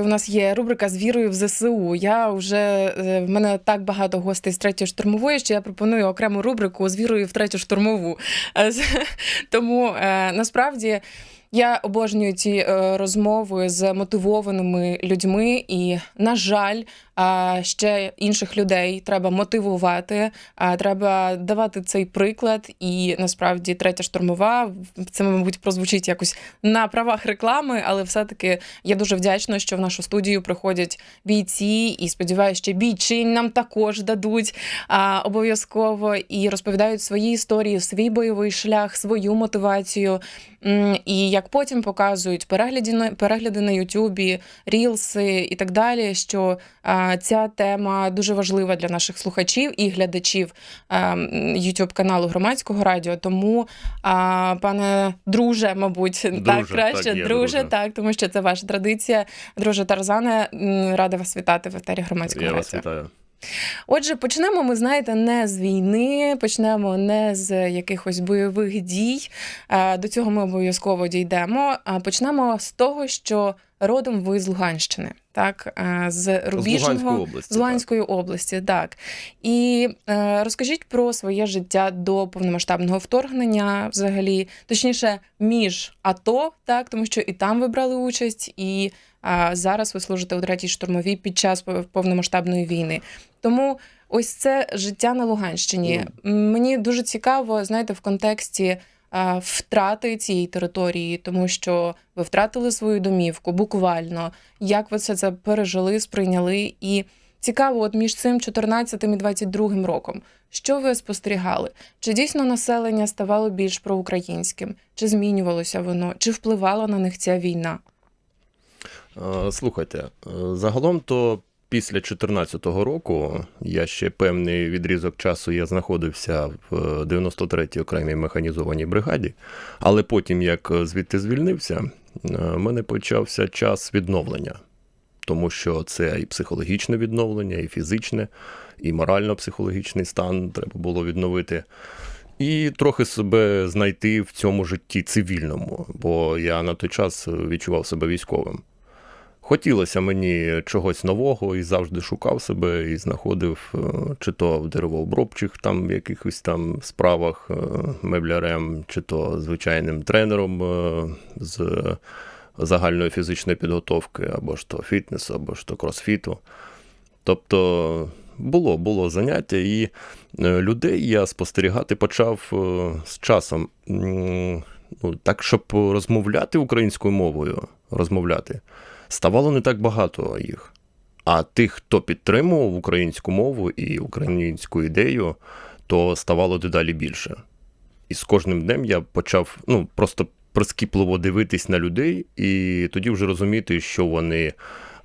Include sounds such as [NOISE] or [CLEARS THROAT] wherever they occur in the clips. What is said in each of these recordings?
У нас є рубрика з вірою в ЗСУ. Я вже е, в мене так багато гостей з третьої штурмової, що я пропоную окрему рубрику з вірою в третю штурмову. Е, [LAUGHS] Тому е, насправді. Я обожнюю ці е, розмови з мотивованими людьми, і, на жаль, ще інших людей треба мотивувати, треба давати цей приклад. І насправді третя штурмова це, мабуть, прозвучить якось на правах реклами, але все-таки я дуже вдячна, що в нашу студію приходять бійці, і сподіваюся, ще бійчин нам також дадуть обов'язково і розповідають свої історії, свій бойовий шлях, свою мотивацію. І як потім показують перегляди на перегляди на Ютубі, рілси і так далі, що а, ця тема дуже важлива для наших слухачів і глядачів Ютуб каналу громадського радіо. Тому, а, пане друже, мабуть, так краще, так є, друже, друже. так, тому що це ваша традиція. Друже Тарзане, рада вас вітати в етері громадського Я радіо. вас вітаю. Отже, почнемо ми, знаєте, не з війни, почнемо не з якихось бойових дій. Е, До цього ми обов'язково дійдемо. А почнемо з того, що родом ви з Луганщини, так е, з З Луганської Рубіжного. області. З Луганської області, так. І е, розкажіть про своє життя до повномасштабного вторгнення, взагалі, точніше, між АТО, так, тому що і там ви брали участь, і е, зараз ви служите у третій штурмовій під час повномасштабної війни. Тому ось це життя на Луганщині. М, Мені дуже цікаво, знаєте, в контексті втрати цієї території, тому що ви втратили свою домівку буквально. Як ви все це пережили, сприйняли? І цікаво, от між цим 14 і 22 роком, що ви спостерігали? Чи дійсно населення ставало більш проукраїнським? Чи змінювалося воно? Чи впливала на них ця війна? Е, Слухайте, е, загалом то після 2014 року я ще певний відрізок часу я знаходився в е, 93-й окремій механізованій бригаді, але потім, як е, звідти звільнився, е, в мене почався час відновлення. Тому що це і психологічне відновлення, і фізичне, і морально-психологічний стан треба було відновити. І трохи себе знайти в цьому житті цивільному, бо я на той час відчував себе військовим. Хотілося мені чогось нового і завжди шукав себе і знаходив е, чи то в деревообробчих там якихось там справах е, меблярем, чи то звичайним тренером е, з загальної фізичної підготовки, або ж то фітнесу, або ж то кросфіту. Тобто було, було заняття, і людей я спостерігати почав з часом. Ну, так, щоб розмовляти українською мовою, розмовляти, ставало не так багато їх. А тих, хто підтримував українську мову і українську ідею, то ставало дедалі більше. І з кожним днем я почав ну, просто прискіпливо дивитись на людей, і тоді вже розуміти, що вони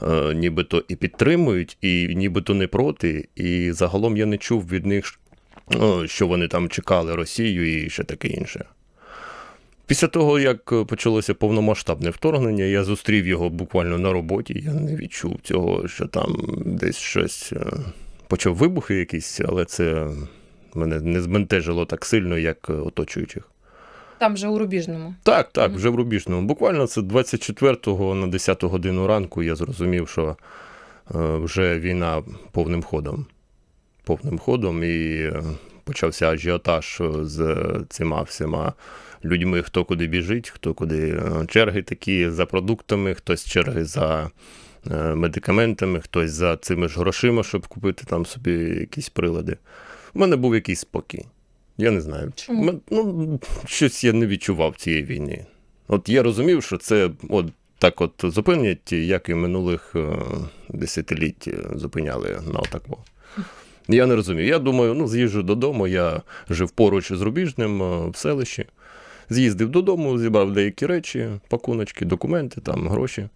е, нібито і підтримують, і нібито не проти. І загалом я не чув від них, е, що вони там чекали Росію і ще таке інше. Після того, як е, почалося повномасштабне вторгнення, я зустрів його буквально на роботі. Я не відчув цього, що там десь щось е, почав вибухи якісь, але це мене не збентежило так сильно, як е, оточуючих. Там же у Рубіжному. Так, так, вже в Рубіжному. Буквально це 24-го на 10 годину ранку я зрозумів, що вже війна повним ходом. Повним ходом, і почався ажіотаж е, з цими всіма людьми, хто куди біжить, хто куди е, черги такі за продуктами, хтось черги за е, медикаментами, хтось за цими ж грошима, щоб купити там собі якісь прилади. У мене був якийсь спокій. Я не знаю. Чому? Ну, щось я не відчував цієї війни. От я розумів, що це от так от зупинять, як і минулих десятиліть зупиняли на отаку. Я не розумію. Я думаю, ну, з'їжджу додому, я жив поруч з Рубіжним е, в селищі. З'їздив додому, зібрав деякі речі, пакуночки, документи, там, гроші.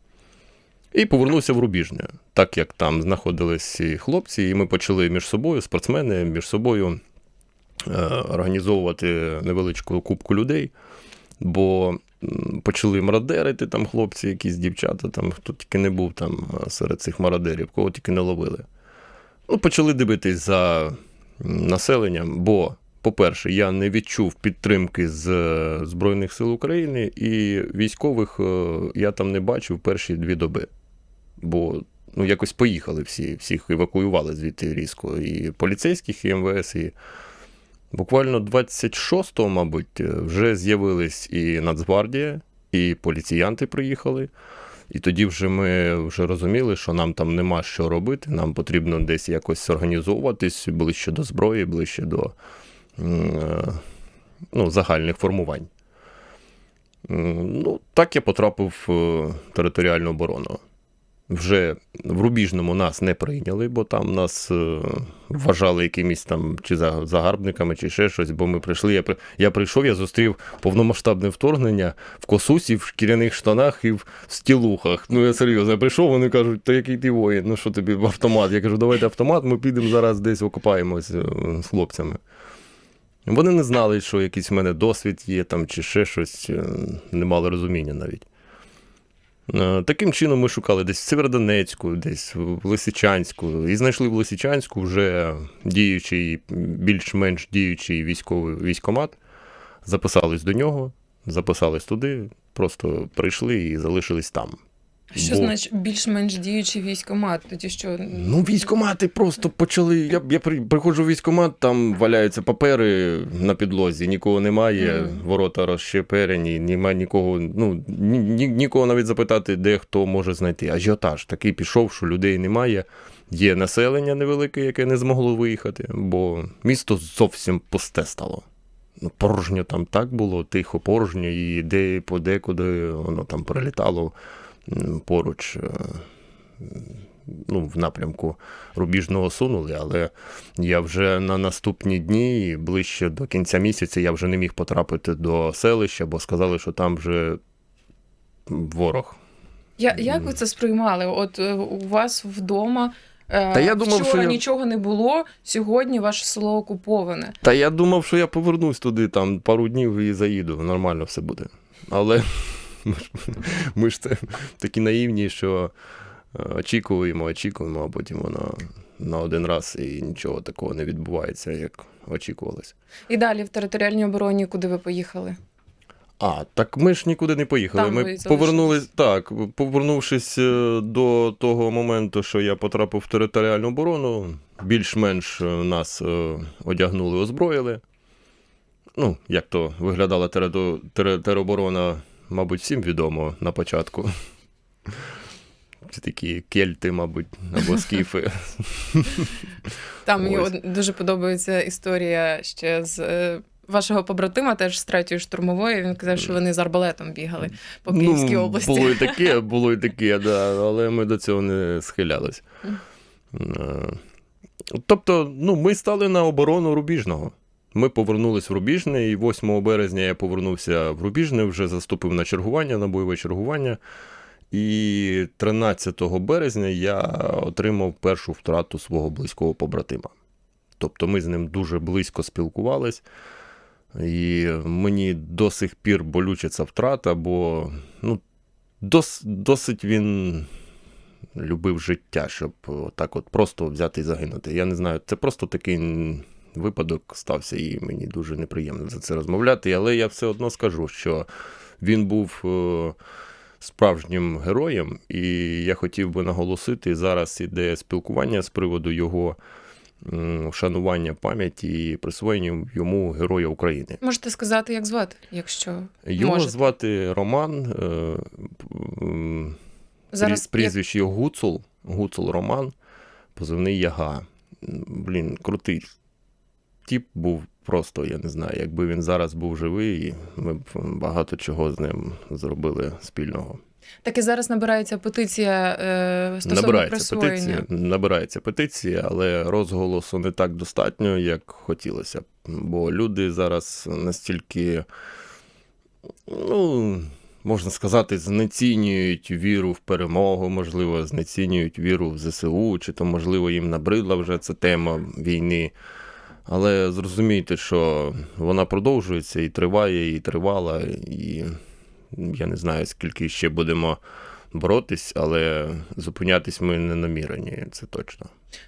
І повернувся в Рубіжне, так як там знаходились хлопці, і ми почали між собою, спортсмени, між собою е, організовувати невеличку кубку людей, бо почали мародерити там хлопці, якісь дівчата, там, хто тільки не був там е, серед цих мародерів, кого тільки не ловили. Ну, почали дивитись за населенням, бо, по-перше, я не відчув підтримки з е, Збройних сил України, і військових е, я там не бачив перші дві доби. бо ну, якось поїхали всі, всіх евакуювали звідти різко. І поліцейських, і МВС, і буквально 26-го, мабуть, вже з'явились і Нацгвардія, і поліціянти приїхали. І тоді вже ми вже розуміли, що нам там нема що робити, нам потрібно десь якось організовуватись ближче до зброї, ближче до е, ну, загальних формувань. Ну, так я потрапив в територіальну оборону. Вже в Рубіжному нас не прийняли, бо там нас е, вважали якимись там чи за- загарбниками, чи ще щось. Бо ми прийшли. Я, я прийшов, я зустрів повномасштабне вторгнення в косусі, в шкіряних штанах і в стілухах. Ну я серйозно, я прийшов, вони кажуть, то який ти воїн, ну що тобі в автомат? Я кажу, давайте автомат, ми підемо зараз десь окопаємось е, з хлопцями. Вони не знали, що якийсь в мене досвід є там, чи ще щось, е, не мали розуміння навіть. Е, Таким чином ми шукали десь в Северодонецьку, десь в Лисичанську, і знайшли в Лисичанську вже діючий, більш-менш діючий військовий військомат. Записались до нього, записались туди, просто прийшли і залишились там. Що Бо- значить більш-менш діючий військомат? Тоді що Ну, військомати просто почали. Я, я при- приходжу в військомат, там валяються папери на підлозі, нікого немає, Мгм. ворота розщеперені, немає нікого. Ну, ні, ні, нікого навіть запитати, де хто може знайти. Ажіотаж такий пішов, що людей немає. Є населення невелике, яке не змогло виїхати, бо місто зовсім пусте стало. Ну, порожньо там так було, тихо, порожньо, і де подекуди воно там прилітало поруч. е, ну, в напрямку рубіжного сунули, але я вже на наступні дні, ближче до кінця місяця, я вже не міг потрапити до селища, бо сказали, що там вже ворог. Я, як ви це сприймали? От е, у вас вдома е, Та я думав, вчора що я- нічого не було, сьогодні ваше село окуповане. Та я думав, що я повернусь туди там пару днів і заїду, нормально все буде. Але ми ж, це такі наївні, що е, очікуємо, очікуємо, а потім воно на один раз і нічого такого не відбувається, як очікувалось. І далі в територіальній обороні, куди ви поїхали? А, так ми ж нікуди не поїхали. Там ми повернулись. Так, повернувшись е, до того моменту, що я потрапив в територіальну оборону, більш-менш е, нас одягнули, озброїли. Ну, як то виглядала тероборона, мабуть, всім відомо на початку. Це такі кельти, мабуть, або скіфи. Там мені дуже подобається історія ще з е, вашого побратима, теж з третьої штурмової. Він казав, що вони з арбалетом бігали по Київській ну, області. Було і таке, [LAUGHS] було і таке, да, але ми до цього не схилялись. Е, Тобто, ну, ми стали на оборону Рубіжного. Ми повернулись в Рубіжне, і 8 березня я повернувся в Рубіжне, вже заступив на чергування, на бойове чергування. І 13 березня я отримав першу втрату свого близького побратима. Тобто ми з ним дуже близько спілкувались. І мені до сих пір болюча ця втрата, бо ну, дос, досить він любив життя, щоб так от просто взяти і загинути. Я не знаю, це просто такий випадок стався, і мені дуже неприємно за це розмовляти. Але я все одно скажу, що він був е, справжнім героєм, і я хотів би наголосити, зараз іде спілкування з приводу його вшанування пам'яті і присвоєння йому Героя України. Можете сказати, як звати, якщо Його можете. звати Роман. е, Зараз Прізвище його Гуцул, Гуцул Роман, позивний Яга. Блін, крутий тіп був просто, я не знаю, якби він зараз був живий, ми б багато чого з ним зробили спільного. Так і зараз набирається петиція е, стосовно Набирається присвоєння. петиція, набирається петиція, але розголосу не так достатньо, як хотілося б. Бо люди зараз настільки, ну, можна сказати, знецінюють віру в перемогу, можливо, знецінюють віру в ЗСУ, чи то, можливо, їм набридла вже ця тема війни. Але зрозумійте, що вона продовжується і триває, і тривала, і я не знаю, скільки ще будемо боротись, але зупинятись ми не намірені, це точно.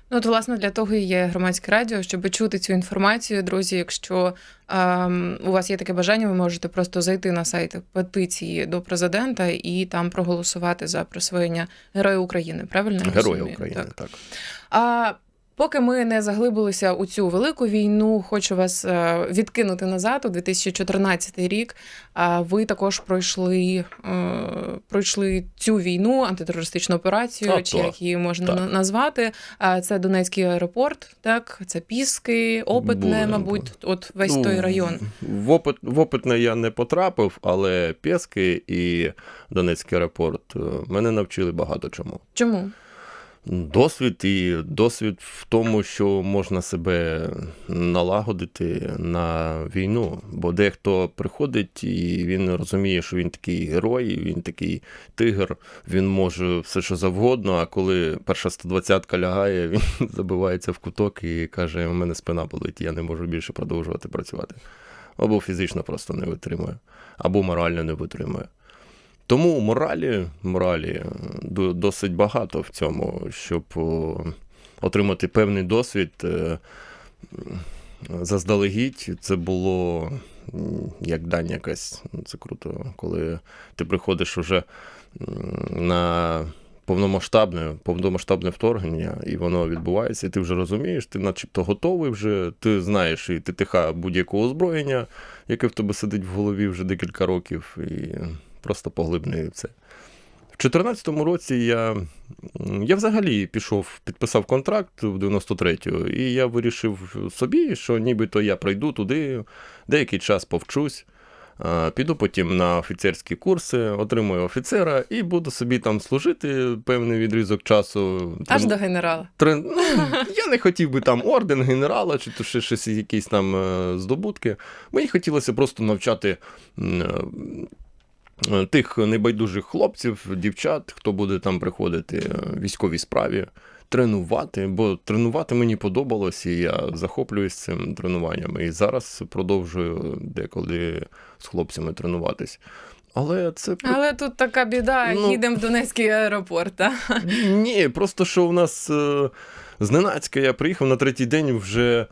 Ну, от, власне, для того і є громадське радіо, щоб чути цю інформацію, друзі. Якщо ем, у вас є таке бажання, ви можете просто зайти на сайт петиції до президента і там проголосувати за присвоєння Героя України. Правильно я Герої розумію? України, Так. так. А поки ми не заглибилися у цю велику війну, хочу вас е, відкинути назад у 2014 рік. А ви також пройшли, е, пройшли цю війну, антитерористичну операцію, А, чи то. як її можна Так. на- назвати. Це Донецький аеропорт, так це Піски, Опитне, Були, мабуть, от весь Ну, той район. В, опит, в опитне я не потрапив, але Пєски і Донецький аеропорт е, мене навчили багато чому. Чому? Досвід і досвід в тому, що можна себе налагодити на війну. Бо дехто приходить і він розуміє, що він такий герой, він такий тигр, він може все, що завгодно. А коли перша 120-ка лягає, [LAUGHS] він забивається в куток і каже: у мене спина болить, я не можу більше продовжувати працювати. Або фізично просто не витримує, або морально не витримує. Тому моралі, моралі е, досить багато в цьому, щоб отримати певний досвід. е, Заздалегідь це було як дань якась. Це круто, коли ти приходиш уже на повномасштабне, повномасштабне вторгнення, і воно відбувається, і ти вже розумієш, ти начебто готовий вже, ти знаєш і ти тиха будь-якого озброєння, яке в тебе сидить в голові вже декілька років, і просто поглибний це. В 2014 році я, я взагалі пішов, підписав контракт в 93-го, і я вирішив собі, що нібито я пройду туди, деякий час повчусь. Піду потім на офіцерські курси, отримую офіцера і буду собі там служити певний відрізок часу. Аж Трен- до генерала. Трен... Ну, я не хотів би там орден генерала, чи то ще щось якісь там е, здобутки. Мені хотілося просто навчати е, тих небайдужих хлопців, дівчат, хто буде там приходити е, в військовій справі, тренувати, бо тренувати мені подобалось, і я захоплююсь цим тренуванням. І зараз продовжую деколи з хлопцями тренуватись. Але це Але тут така біда, Ну. їдемо в Донецький аеропорт. Та? ні, просто що у нас е, зненацька я приїхав на третій день вже.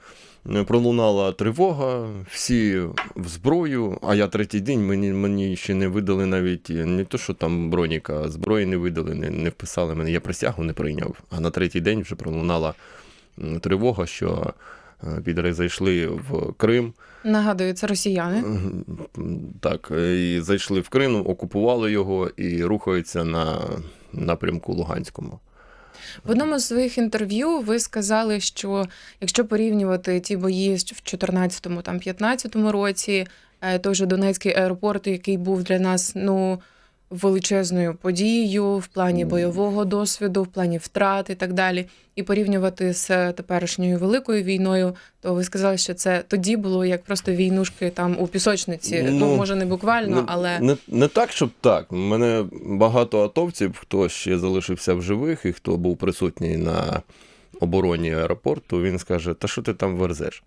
Е, Пролунала тривога, всі в зброю, а я третій день мені, мені ще не видали навіть е, не то, що там броніка, а зброї не видали, не, не вписали мене. Я присягу не прийняв. А на третій день вже пролунала тривога, що е, підари зайшли в Крим. Нагадую, це росіяни. Так, і зайшли в Крим, окупували його і рухаються на напрямку Луганському. В одному з своїх інтерв'ю ви сказали, що якщо порівнювати ті бої в 14-му, там 15-му році, е, той же Донецький аеропорт, який був для нас ну величезною подією в плані бойового досвіду, в плані втрат і так далі, і порівнювати з теперішньою великою війною, то ви сказали, що це тоді було як просто війнушки там у пісочниці. Ну, Ну, може не буквально, не, але не, не так, щоб так. У мене багато атовців, хто ще залишився в живих і хто був присутній на обороні аеропорту, він скаже: Та що ти там верзеш?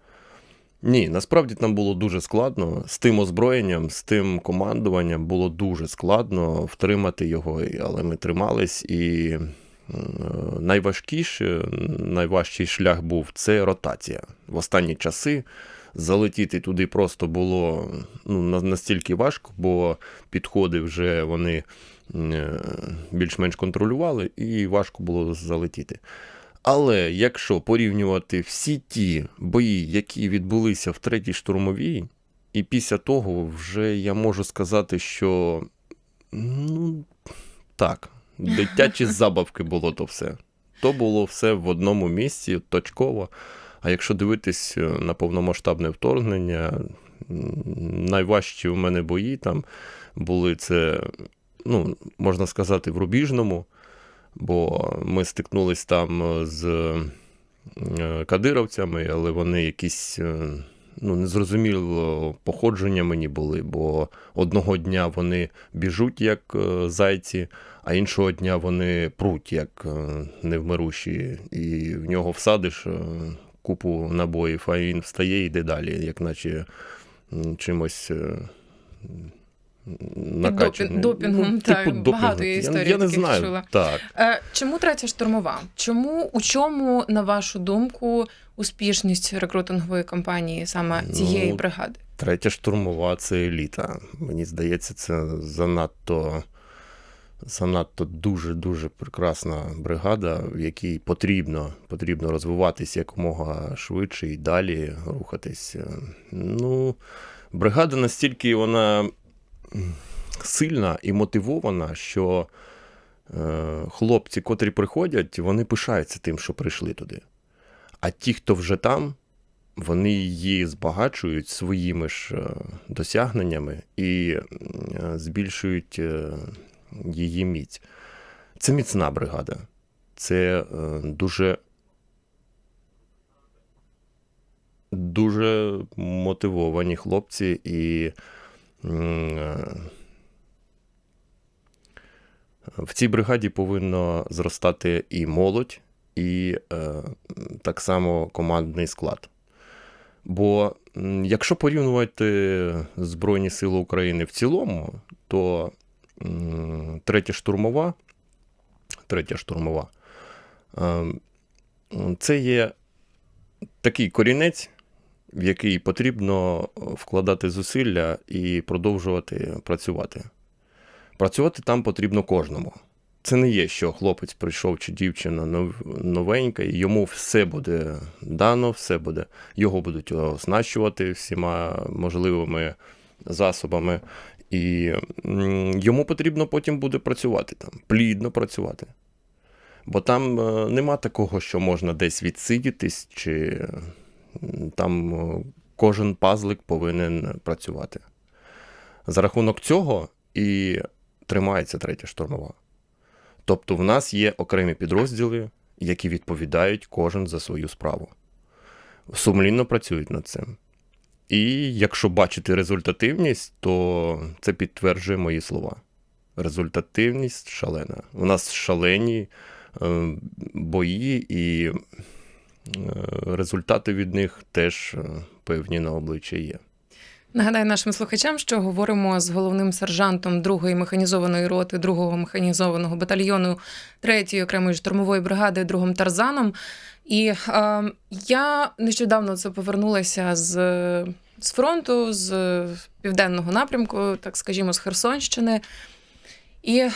Ні, насправді там було дуже складно. З тим озброєнням, з тим командуванням було дуже складно втримати його, але ми тримались. І е, найважкіше, найважчий шлях був це ротація. В останні часи залетіти туди просто було ну, настільки важко, бо підходи вже вони е, більш-менш контролювали, і важко було залетіти. Але якщо порівнювати всі ті бої, які відбулися в третій штурмовій, і після того вже я можу сказати, що ну так, дитячі [LAUGHS] забавки було то все. То було все в одному місці, точково. А якщо дивитись е, на повномасштабне вторгнення, найважчі у мене бої там були це, ну, можна сказати, в Рубіжному, бо ми стикнулись там е, з е, кадировцями, але вони якісь. е, Ну, незрозуміло походження мені були, бо одного дня вони біжуть як зайці, а іншого дня вони пруть як невмирущі, і в нього всадиш купу набоїв, а він встає і йде далі, як наче чимось накачаний. допінгом, так, типу багато є історій Я, не знаю. чула. Так. Е, чому третя штурмова? Чому у чому, на вашу думку, успішність рекрутингової кампанії саме цієї Ну, бригади? Третя штурмова це еліта. Мені здається, це занадто, занадто дуже-дуже прекрасна бригада, в якій потрібно, потрібно розвиватись якомога швидше і далі рухатись. Е, Ну, бригада настільки вона сильна і мотивована, що е, хлопці, котрі приходять, вони пишаються тим, що прийшли туди. А ті, хто вже там, вони її збагачують своїми ж е, досягненнями і е, збільшують її міць. Це міцна бригада. Це дуже. Дуже мотивовані хлопці і в цій бригаді повинно зростати і молодь, і е, так само командний склад. Бо якщо порівнювати Збройні Сили України в цілому, то третя штурмова, третя штурмова, е, це є такий корінець, в який потрібно вкладати зусилля і продовжувати працювати. Працювати там потрібно кожному. Це не є, що хлопець прийшов чи дівчина новенька, і йому все буде дано, все буде. Його будуть оснащувати всіма можливими засобами. І йому потрібно потім буде працювати там, плідно працювати. Бо там е, нема такого, що можна десь відсидітись, чи там е, кожен пазлик повинен працювати. За рахунок цього і тримається третя штурмова. Тобто в нас є окремі підрозділи, які відповідають кожен за свою справу. Сумлінно працюють над цим. І якщо бачити результативність, то це підтверджує мої слова. Результативність шалена. У нас шалені е, бої, і е, результати від них теж е, певні на обличчя є. Нагадаю нашим слухачам, що говоримо з головним сержантом 2-ї механізованої роти 2-го механізованого батальйону 3-ї окремої штурмової бригади другом Тарзаном. І е, я нещодавно це повернулася з, з фронту, з південного напрямку, так скажімо, з Херсонщини. І е,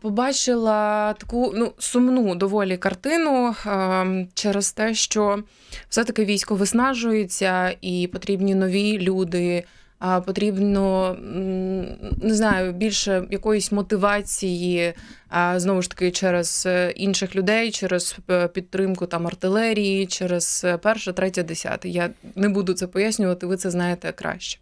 побачила таку ну, сумну доволі картину е, через те, що все-таки військо виснажується і потрібні нові люди. А потрібно не знаю більше якоїсь мотивації, а знову ж таки через інших людей, через е, підтримку там артилерії, через е, перше, третє, десяте. Я не буду це пояснювати, ви це знаєте краще.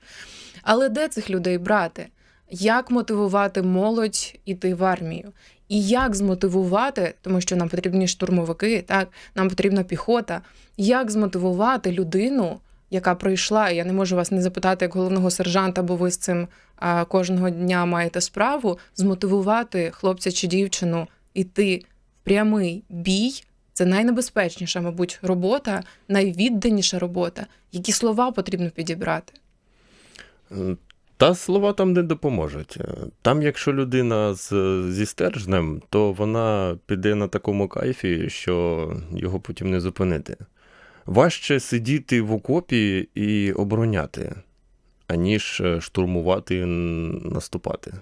Але де цих людей брати? Як мотивувати молодь іти в армію? І як змотивувати, тому що нам потрібні штурмовики, так нам потрібна піхота. Як змотивувати людину, яка пройшла? Я не можу вас не запитати як головного сержанта, бо ви з цим кожного дня маєте справу. Змотивувати хлопця чи дівчину іти в прямий бій. Це найнебезпечніша, мабуть, робота, найвідданіша робота. Які слова потрібно підібрати? Та слова там не допоможуть. Е, Там, якщо людина з, зі стержнем, то вона піде на такому кайфі, що його потім не зупинити. Важче сидіти в окопі і обороняти, аніж е, штурмувати і наступати.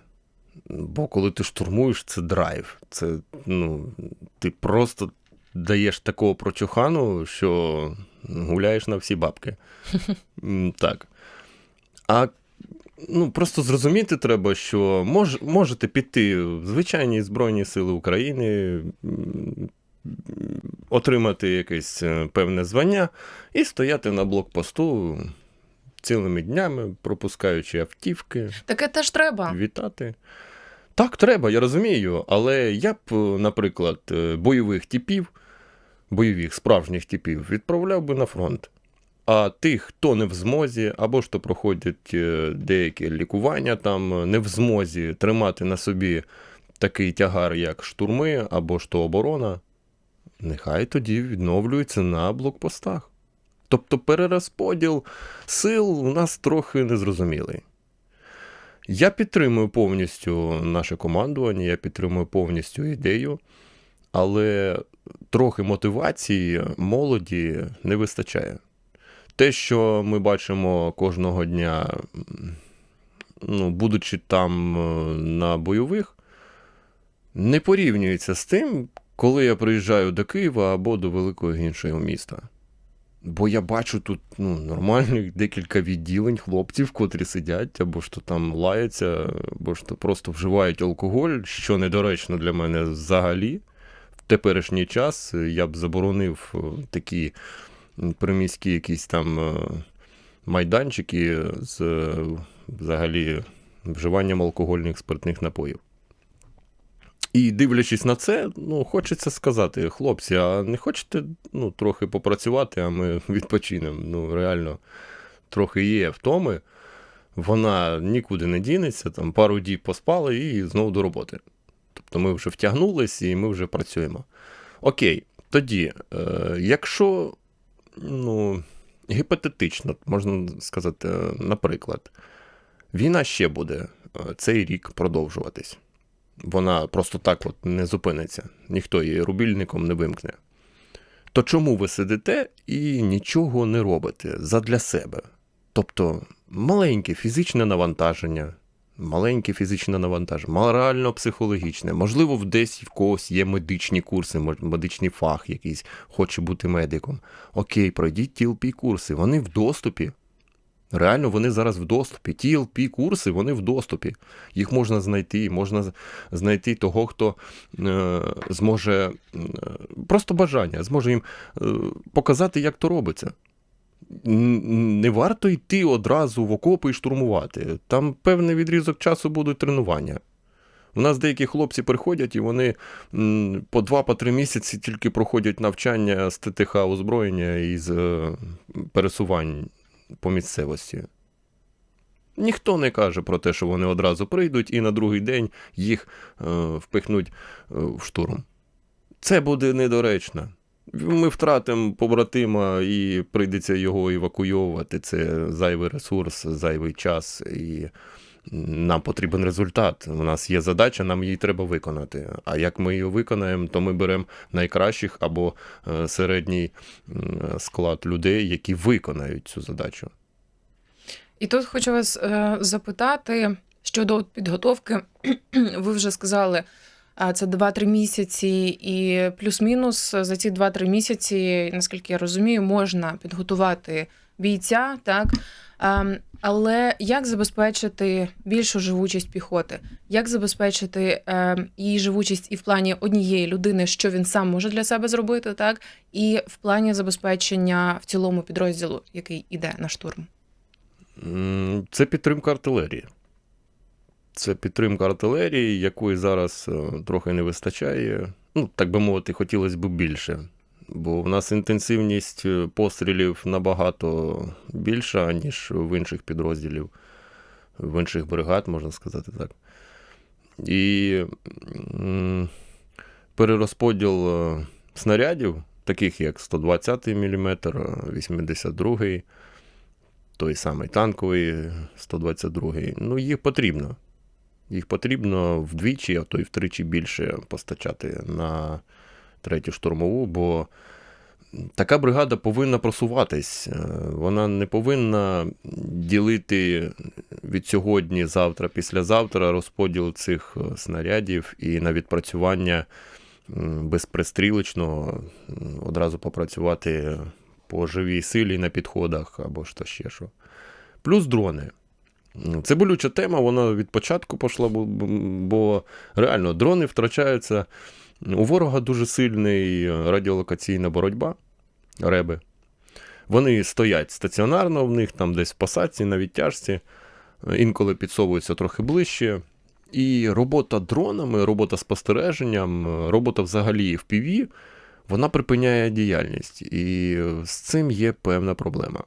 Бо коли ти штурмуєш, це драйв. Це, ну, ти просто даєш такого прочухану, що гуляєш на всі бабки. [LAUGHS] Так. А ну, просто зрозуміти треба, що мож, можете піти в звичайні Збройні Сили України, отримати якесь е, певне звання і стояти на блокпосту цілими днями, пропускаючи автівки, Таке теж треба. вітати. Так, треба, я розумію, але я б, е, наприклад, е, бойових типів, бойових справжніх типів відправляв би на фронт. А тих, хто не в змозі, або ж то проходять е, деякі лікування, там е, не в змозі тримати на собі такий тягар, як штурми, або ж то оборона, нехай тоді відновлюються на блокпостах. Тобто перерозподіл сил у нас трохи незрозумілий. Я підтримую повністю наше командування, я підтримую повністю ідею, але трохи мотивації молоді не вистачає. Те, що ми бачимо кожного дня, ну, будучи там е, на бойових, не порівнюється з тим, коли я приїжджаю до Києва або до великого іншого міста. Бо я бачу тут ну, нормальних декілька відділень хлопців, котрі сидять, або ж то там лаються, або ж то просто вживають алкоголь, що недоречно для мене взагалі. В теперішній час я б заборонив е, такі приміські якісь там е, майданчики з е, взагалі вживанням алкогольних спиртних напоїв. І дивлячись на це, ну, хочеться сказати, хлопці, а не хочете ну, трохи попрацювати, а ми [LAUGHS] відпочинемо. Ну, реально, трохи є втоми. Вона нікуди не дінеться, там пару діб поспали і знову до роботи. Тобто ми вже втягнулись і ми вже працюємо. Окей, тоді, е, якщо ну, гіпотетично, можна сказати, наприклад, війна ще буде е, цей рік продовжуватись. Вона просто так от не зупиниться, ніхто її рубільником не вимкне. То чому ви сидите і нічого не робите задля себе? Тобто маленьке фізичне навантаження, маленьке фізичне навантаження, морально-психологічне, можливо, в десь в когось є медичні курси, медичний фах якийсь, хоче бути медиком. Окей, пройдіть ТЛП курси, вони в доступі. Реально, вони зараз в доступі. tlp курси вони в доступі. Їх можна знайти, можна знайти того, хто е, зможе е, просто бажання, зможе їм е, показати, як то робиться. Не варто йти одразу в окопи і штурмувати. Там певний відрізок часу будуть тренування. У нас деякі хлопці приходять і вони по два по три місяці тільки проходять навчання з ТТХ озброєння і з е, пересувань по місцевості. Ніхто не каже про те, що вони одразу прийдуть і на другий день їх е, впихнуть е, в штурм. Це буде недоречно. Ми втратимо побратима і прийдеться його евакуйовувати. Це зайвий ресурс, зайвий час, і нам потрібен результат. У нас є задача, нам її треба виконати. А як ми її виконаємо, то ми беремо найкращих або е, середній склад людей, які виконають цю задачу. І тут хочу вас е, запитати щодо підготовки. [CLEARS THROAT] Ви вже сказали, це 2-3 місяці, і плюс-мінус за ці 2-3 місяці, наскільки я розумію, можна підготувати бійця, так? Ем, Але як забезпечити більшу живучість піхоти? Як забезпечити ем, її живучість і в плані однієї людини, що він сам може для себе зробити, так? І в плані забезпечення в цілому підрозділу, який іде на штурм? Це підтримка артилерії. Це підтримка артилерії, якої зараз е, трохи не вистачає. Ну, так би мовити, хотілося б більше. Бо в нас інтенсивність е, пострілів набагато більша, ніж в інших підрозділів, в інших бригад, можна сказати так. І перерозподіл е, снарядів, таких як 120 мм, 82 той самий танковий 122 ну їх потрібно. Їх потрібно вдвічі, а то й втричі більше постачати на третю штурмову, бо така бригада повинна просуватись. Е, Вона не повинна ділити від сьогодні, завтра, післязавтра розподіл цих е, снарядів і на відпрацювання безпристрілочно одразу попрацювати по живій силі на підходах або то ще що. Плюс дрони. Це болюча тема, вона від початку пішла, бо, реально дрони втрачаються. У ворога дуже сильний радіолокаційна боротьба, реби. Вони стоять стаціонарно в них, там десь в посадці, на відтяжці, інколи підсовуються трохи ближче. І робота дронами, робота спостереженням, робота взагалі в PV, вона припиняє діяльність. І з цим є певна проблема.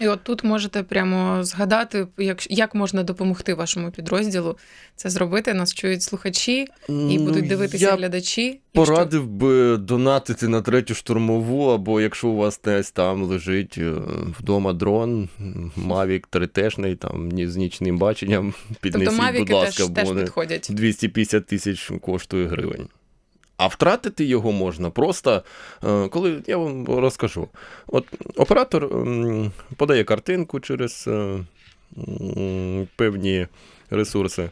І от тут можете прямо згадати, як, як можна допомогти вашому підрозділу це зробити. Нас чують слухачі і будуть дивитися Ну, я глядачі. Порадив би донатити на третю штурмову, або якщо у вас десь там лежить е, вдома дрон, Mavic 3 там з нічним баченням, [LAUGHS] піднесіть, Тобто будь ласка, теж, бо теж підходять. 250 тисяч коштує гривень. А втратити його можна просто, е, коли я вам розкажу. От оператор подає картинку через е, певні ресурси.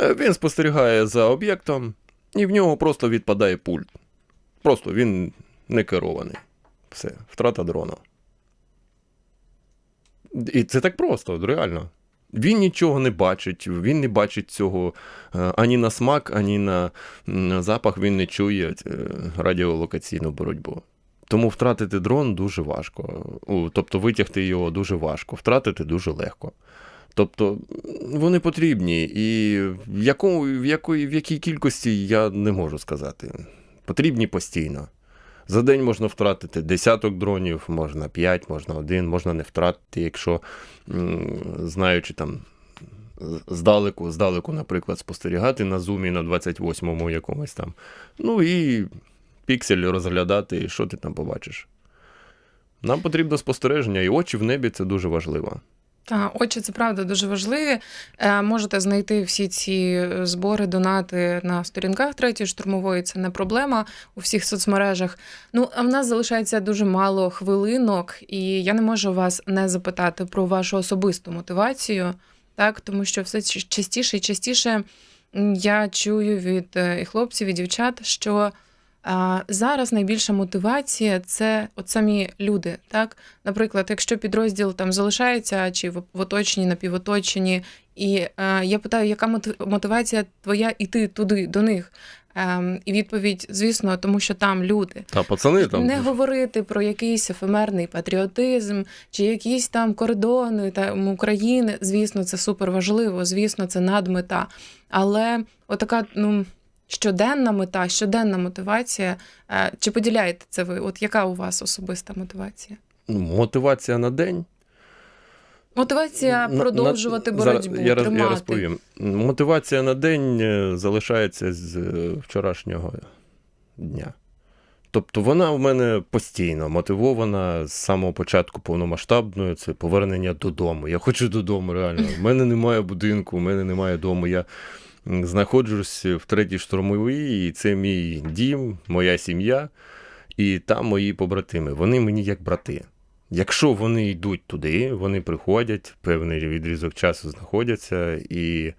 Е, Він спостерігає за об'єктом, і в нього просто відпадає пульт. Просто він не керований. Все, втрата дрона. І це так просто, реально. Він нічого не бачить, він не бачить цього е, ані на смак, ані на запах він не чує е, радіолокаційну боротьбу. Тому втратити дрон дуже важко. Тобто витягти його дуже важко, втратити дуже легко. Тобто вони потрібні, і в, якому, в, якої, в якій кількості я не можу сказати. Потрібні постійно. За день можна втратити десяток дронів, можна 5, можна один, можна не втратити, якщо знаючи там здалеку, здалеку, наприклад, спостерігати на зумі на 28-му якомусь там. Ну і піксель розглядати, і що ти там побачиш. Нам потрібно спостереження, і очі в небі це дуже важливо. Та очі, це правда дуже важливі. Е, можете знайти всі ці е, збори, донати на сторінках третьої штурмової. Це не проблема у всіх соцмережах. Ну а в нас залишається дуже мало хвилинок, і я не можу вас не запитати про вашу особисту мотивацію, так тому що все частіше і частіше я чую від е, і хлопців, і дівчат, що. А зараз найбільша мотивація це от самі люди. Так, наприклад, якщо підрозділ там залишається чи в оточенні, напівоточенні, і е, я питаю, яка мотивація твоя іти туди до них? Ем, і відповідь, звісно, тому що там люди. Та пацани там. Не говорити про якийсь ефемерний патріотизм чи якісь там кордони там, України. Звісно, це супер важливо, звісно, це надмета. Але отака, ну. Щоденна мета, щоденна мотивація. Е, Чи поділяєте це ви? От яка у вас особиста мотивація? ну, мотивація на день. Мотивація На- продовжувати на- боротьбу, я, тримати. я розповім. Мотивація на день е, залишається з е, вчорашнього дня. Тобто вона в мене постійно мотивована з самого початку повномасштабної, це повернення додому. Я хочу додому, реально. В мене немає будинку, в мене немає дому. Я знаходжусь в третій штурмовій, і це мій дім, моя сім'я, і там мої побратими. Вони мені як брати. Якщо вони йдуть туди, вони приходять, певний відрізок часу знаходяться, і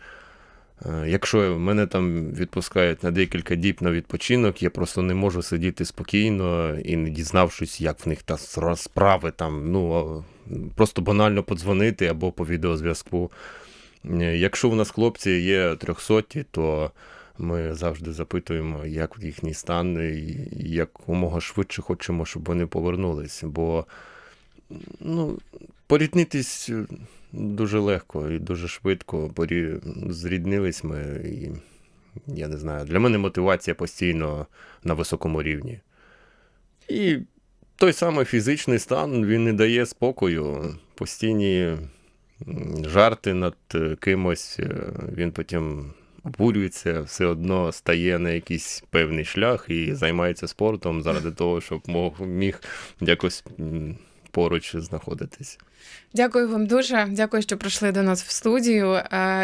е, якщо мене там відпускають на декілька діб на відпочинок, я просто не можу сидіти спокійно і не дізнавшись, як в них та справи там, ну просто банально подзвонити або по відеозв'язку. Е, Якщо у нас хлопці є трьохсоті, то ми завжди запитуємо, як їхній стан, і якомога швидше хочемо, щоб вони повернулись. Бо ну, поріднитись е, дуже легко і дуже швидко. Порі... Зріднились ми, і я не знаю. Для мене мотивація постійно на високому рівні. І той самий фізичний стан він не дає спокою. Постійні жарти над е, кимось, е, він потім обурюється, все одно стає на якийсь певний шлях і займається спортом заради того, щоб мог, міг якось поруч знаходитись. Дякую вам дуже. Дякую, що прийшли до нас в студію.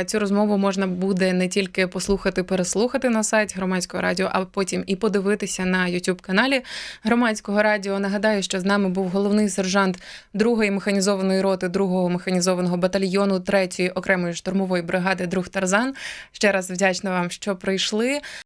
Цю розмову можна буде не тільки послухати, переслухати на сайті громадського радіо, а потім і подивитися на youtube каналі громадського радіо. Нагадаю, що з нами був головний сержант 2-ї механізованої роти 2-го механізованого батальйону 3-ї окремої штурмової бригади Друг Тарзан. Ще раз вдячна вам, що прийшли.